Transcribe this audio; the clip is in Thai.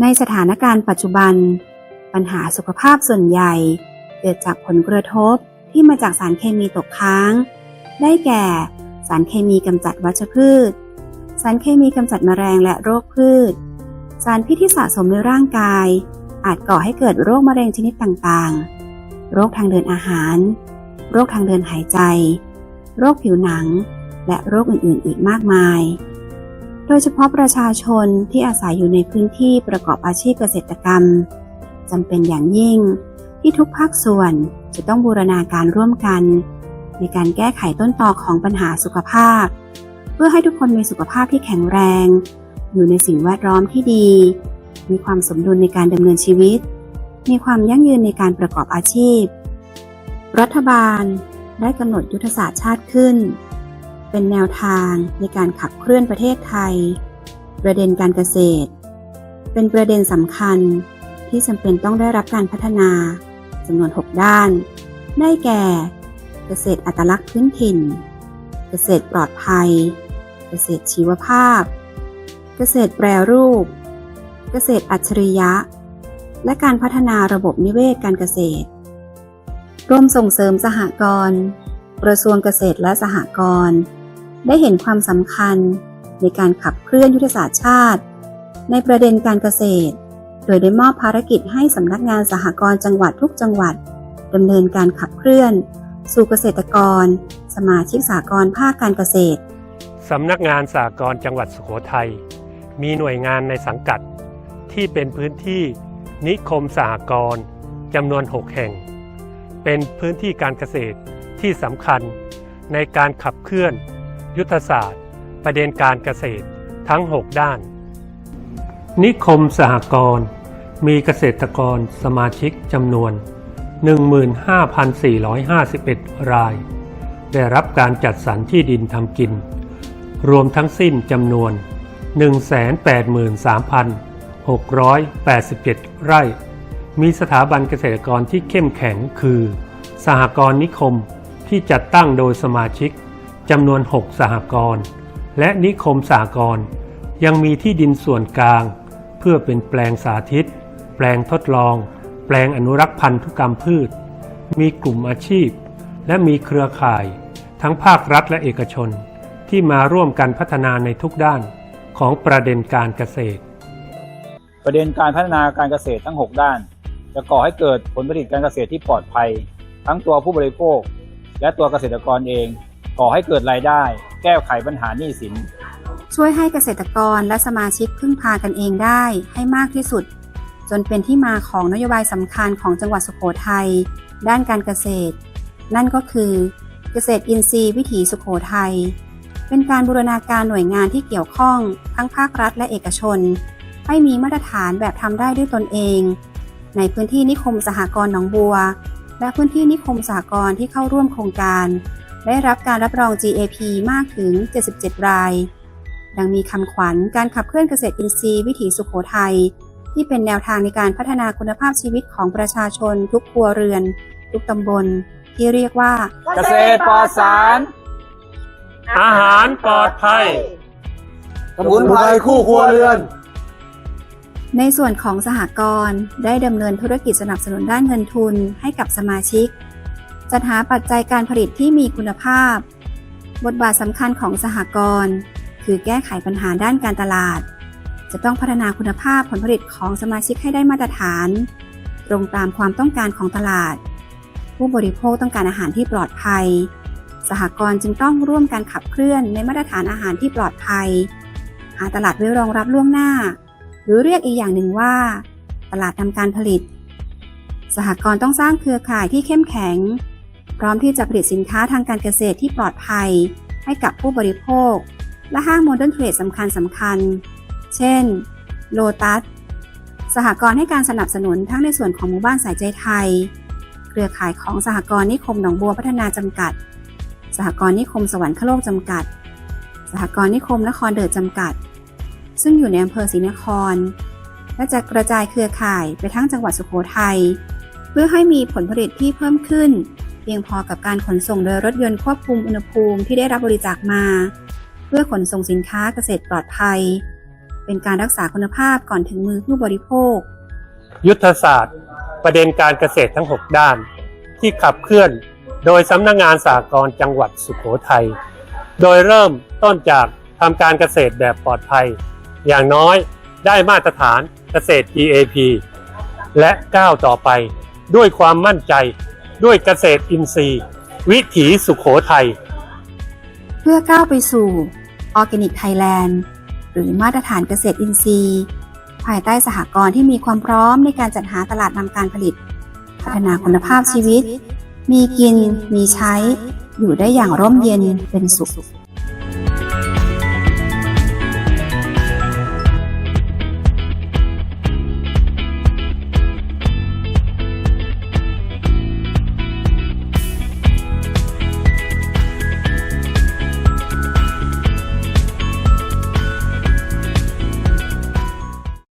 ในสถานการณ์ปัจจุบัน ปัญหาสุขภาพส่วนใหญ่ เกิดจากผลกระทบที่มาจากสารเคมีตกค้าง ได้แก่ สารเคมีกำจัดวัชพืช สารเคมีกำจัดแมลงและโรคพืช สารพิษที่สะสมในร่างกาย อาจก่อให้เกิดโรคมะเร็งชนิดต่างๆ โรคทางเดินอาหาร โรคทางเดินหายใจ โรคผิวหนัง และโรคอื่นๆ อีกมากมาย โดยเฉพาะประชาชนที่อาศัยอยู่ในพื้นที่ประกอบอาชีพเกษตรกรรมจำเป็นอย่างยิ่ง ที่ทุกภาคส่วนจะต้องบูรณาการร่วมกัน ในการแก้ไขต้นตอของปัญหาสุขภาพ เพื่อให้ทุกคนมีสุขภาพที่แข็งแรง อยู่ในสิ่งแวดล้อมที่ดี มีความสมดุลในการดำเนินชีวิต มีความยั่งยืนในการประกอบอาชีพ รัฐบาลได้กำหนดยุทธศาสตร์ชาติขึ้น เป็นแนวทางในการขับเคลื่อนประเทศไทย ประเด็นการเกษตร เป็นประเด็นสำคัญที่จำเป็นต้องได้รับการพัฒนาจำนวน 6 ด้าน ได้แก่ เกษตรอัตลักษณ์พื้นถิ่น เกษตรปลอดภัย เกษตรชีวภาพ เกษตรแปรรูป เกษตรอัจฉริยะ และการพัฒนาระบบนิเวศการเกษตรร่วมส่งเสริมสหกรณ์กระทรวงเกษตรและสหกรณ์ ได้เห็นความสำคัญในการขับเคลื่อนยุทธศาสตร์ชาติ ในประเด็นการเกษตร โดยได้มอบภารกิจให้สำนักงานสหกรณ์จังหวัดทุกจังหวัดดำเนินการขับเคลื่อน สู่เกษตรกร สมาชิกสหกรณ์ภาคการเกษตรสำนักงานสากลจังหวัดสุโขทัยมีหน่วยงานในสังกัด ที่เป็นพื้นที่นิคมสหกรณ์จำนวน 6 แห่ง เป็นพื้นที่การเกษตรที่สำคัญในการขับเคลื่อน ยุทธศาสตร์ ประเด็นการเกษตรทั้ง 6 ด้าน นิคมสหกรณ์มีเกษตรกรสมาชิกจำนวน 15,451 ราย ได้รับการจัดสรรที่ดินทำกิน รวมทั้งสิ้นจำนวน 183,687 ไร่ มีสถาบันเกษตรกรที่เข้มแข็งคือ สหกรณ์นิคมที่จัดตั้งโดยสมาชิก จำนวน 6 สหกรณ์และนิคมสหกรณ์ยังมีที่ดินส่วนกลาง เพื่อเป็นแปลงสาธิต แปลงทดลอง แปลงอนุรักษ์พันธุกรรมพืช มีกลุ่มอาชีพ และมีเครือข่าย ทั้งภาครัฐและเอกชน ที่มาร่วมกันพัฒนาในทุกด้านของประเด็นการเกษตร ประเด็นการพัฒนาการเกษตรทั้ง 6 ด้าน จะก่อให้เกิดผลผลิตการเกษตรที่ปลอดภัย ทั้งตัวผู้บริโภค และตัวเกษตรกรเอง ก่อให้เกิดรายได้ แก้ไขปัญหาหนี้สิน ช่วยให้เกษตรกรและสมาชิกพึ่งพากันเองได้ให้มากที่สุด จนเป็นที่มาของนโยบายสำคัญของจังหวัดสุโขทัยด้านการเกษตร นั่นก็คือเกษตรอินทรีย์วิถีสุโขทัยเป็นการบูรณาการหน่วยงานที่เกี่ยวข้องทั้งภาครัฐและเอกชน ให้มีมาตรฐานแบบทำได้ด้วยตนเอง ในพื้นที่นิคมสหกรณ์หนองบัว และพื้นที่นิคมสหกรณ์ที่เข้าร่วมโครงการ ได้รับการรับรอง GAP มากถึง 77 ราย ดังมีคำขวัญการขับเคลื่อนเกษตรอินทรีย์วิถีสุขโขทัยที่เป็นแนวทางในการพัฒนาคุณภาพชีวิตของประชาชนทุกครัวเรือน ทุกตำบล ที่เรียกว่า เกษตรปลอดสาร อาหารปลอดภัย สมุนไพรคู่ครัวเรือน ในส่วนของสหกรณ์ได้ดำเนินธุรกิจสนับสนุนด้านเงินทุนให้กับสมาชิก จัดหาปัจจัยการผลิตที่มีคุณภาพ บทบาทสำคัญของสหกรณ์คือแก้ไขปัญหาด้านการตลาด จะต้องพัฒนาคุณภาพผลผลิตของสมาชิกให้ได้มาตรฐาน ตรงตามความต้องการของตลาด ผู้บริโภคต้องการอาหารที่ปลอดภัย สหกรณ์จึงต้องร่วมการขับเคลื่อนในมาตรฐานอาหารที่ปลอดภัย หาตลาดไว้รองรับล่วงหน้า หรือเรียกอีกอย่างหนึ่งว่า ตลาดทำการผลิต สหกรณ์ต้องสร้างเครือข่ายที่เข้มแข็ง พร้อมที่จะผลิตสินค้าทางการเกษตรที่ปลอดภัย ให้กับผู้บริโภค และห้างโมเดิร์นเทรดสำคัญสำคัญ เช่น โลตัส สหกรณ์ให้การสนับสนุนทั้งในส่วนของหมู่บ้านสายใจไทย เครือข่ายของสหกรณ์นิคมหนองบัวพัฒนาจำกัด สหกรณ์นิคมสวรรคโลกจำกัด สหกรณ์นิคมนครเดิดจำกัด ซึ่งอยู่ในอำเภอศรีนคร และจะกระจายเครือข่ายไปทั้งจังหวัดสุโขทัย เพื่อให้มีผลผลิตที่เพิ่มขึ้น เพียงพอกับการขนส่งโดยรถยนต์ควบคุมอุณหภูมิที่ได้รับบริจาคมา เพื่อขนส่งสินค้าเกษตรปลอดภัย เป็นการรักษาคุณภาพก่อนถึงมือผู้บริโภค ยุทธศาสตร์ ประเด็นการเกษตรทั้ง 6 ด้าน ที่ขับเคลื่อนโดยสำนักงงานสหกรณ์จังหวัดสุขโขทัย โดยเริ่มต้นจากทำการเกษตรแบบปลอดภัย อย่างน้อยได้มาตรฐานเกษตร GAP และก้าวต่อไปด้วยความมั่นใจ ด้วยเกษตรอินทรีย์ วิถีสุขโขทัย เพื่อก้าวไปสู่ออร์แกนิกไทยแลนด์หรือมาตรฐานเกษตรอินทรีย์ ภายใต้สหกรณ์ที่มีความพร้อมในการจัดหาตลาดนำการผลิต พัฒนาคุณภาพชีวิต มีกิน มีใช้ อยู่ได้อย่างร่มเย็นเป็นสุข